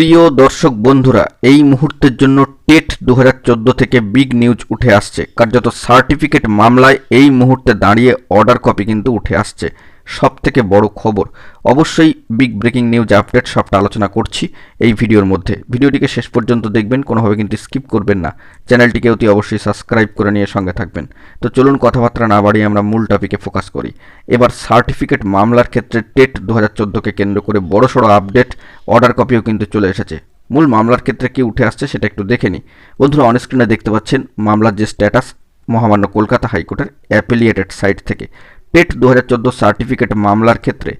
প্রিয় দর্শক বন্ধুরা, এই মুহূর্তের জন্য টেট দু হাজার চোদ্দ থেকে বিগ নিউজ উঠে আসছে। কার্যত সার্টিফিকেট মামলায় এই মুহূর্তে দাঁড়িয়ে অর্ডার কপি কিন্তু উঠে আসছে। সব থেকে বড় খবর। অবশ্যই বিগ ব্রেকিং নিউজ আপডেট সবটা আলোচনা করছি এই ভিডিওর মধ্যে। ভিডিওটিকে শেষ পর্যন্ত দেখবেন, কোনোভাবে কিন্তু স্কিপ করবেন না। চ্যানেলটিকে অতি অবশ্যই সাবস্ক্রাইব করে নিয়ে সঙ্গে থাকবেন। তো চলুন কথাবার্তা না বাড়িয়ে আমরা মূল টপিকে ফোকাস করি। এবার সার্টিফিকেট মামলার ক্ষেত্রে টেট দু হাজার চোদ্দোকে কেন্দ্র করে বড়সড় আপডেট অর্ডার কপিও কিন্তু চলে এসেছে। মূল মামলার ক্ষেত্রে কি উঠে আসছে সেটা একটু দেখে নিই। বন্ধুরা অন স্ক্রিনে দেখতে পাচ্ছেন মামলার যে স্ট্যাটাস মহামান্য কলকাতা হাইকোর্টের অ্যাপিলিয়েটেড সাইট থেকে। টেট দু সার্টিফিকেট মামলার ক্ষেত্রে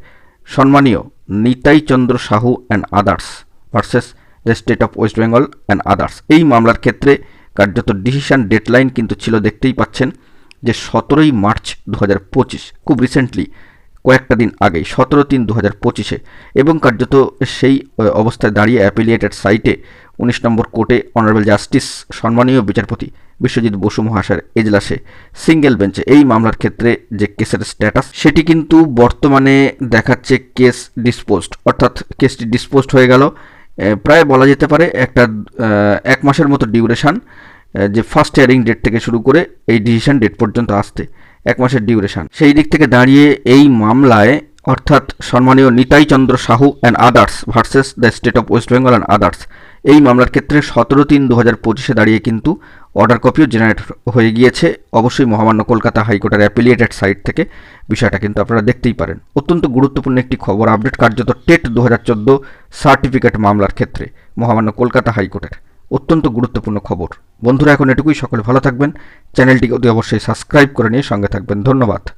সম্মানীয় Nitai Chandra Sahu and others versus the state of West Bengal and others এই মামলার ক্ষেত্রে কার্যত ডিসিশন ডেডলাইন কিন্তু ছিল দেখতেই পাচ্ছেন যে সতেরোই মার্চ দু খুব রিসেন্টলি কয়েকটা দিন আগেই, সতেরো তিন দু হাজার পঁচিশে, এবং কার্যত সেই অবস্থায় দাঁড়িয়ে অ্যাপিলিয়েটেড সাইটে উনিশ নম্বর কোর্টে অনারেবল জাস্টিস, সম্মানীয় বিচারপতি বিশ্বজিৎ বসু মহাশয়ের এজলাসে সিঙ্গেল বেঞ্চে। এই মামলার ক্ষেত্রে যে কেসের স্ট্যাটাস, সেটি কিন্তু বর্তমানে দেখাচ্ছে কেস ডিসপোজড, অর্থাৎ কেসটি ডিসপোজড হয়ে গেল। প্রায় বলা যেতে পারে একটা এক মাসের মতো ডিউরেশন। যে ফার্স্ট হিয়ারিং ডেট থেকে শুরু করে এই ডিসিশন ডেট পর্যন্ত আসতে এক মাসের ডিউরেশন সেই দিক থেকে দাঁড়িয়ে এই মামলায় অর্থাৎ সম্মানীয় Nitai Chandra Sahu and others versus the state of West Bengal and others এই মামলার ক্ষেত্রে সতেরো তিন দু হাজার পঁচিশে দাঁড়িয়ে কিন্তু অর্ডার কপিও জেনারেট হয়ে গিয়েছে। অবশ্যই মহামান্য কলকাতা হাইকোর্টের অ্যাপিলিয়েটেড সাইট থেকে বিষয়টা কিন্তু আপনারা দেখতেই পারেন। অত্যন্ত গুরুত্বপূর্ণ একটি খবর আপডেট কার্যত টেট দু হাজার চোদ্দ সার্টিফিকেট মামলার ক্ষেত্রে মহামান্য কলকাতা হাইকোর্টের। অত্যন্ত গুরুত্বপূর্ণ খবর। বন্ধুরা, এখন এটুকুই। সকলে ভালো থাকবেন। চ্যানেলটিকে অতি অবশ্যই সাবস্ক্রাইব করে নিয়ে সঙ্গে থাকবেন। ধন্যবাদ।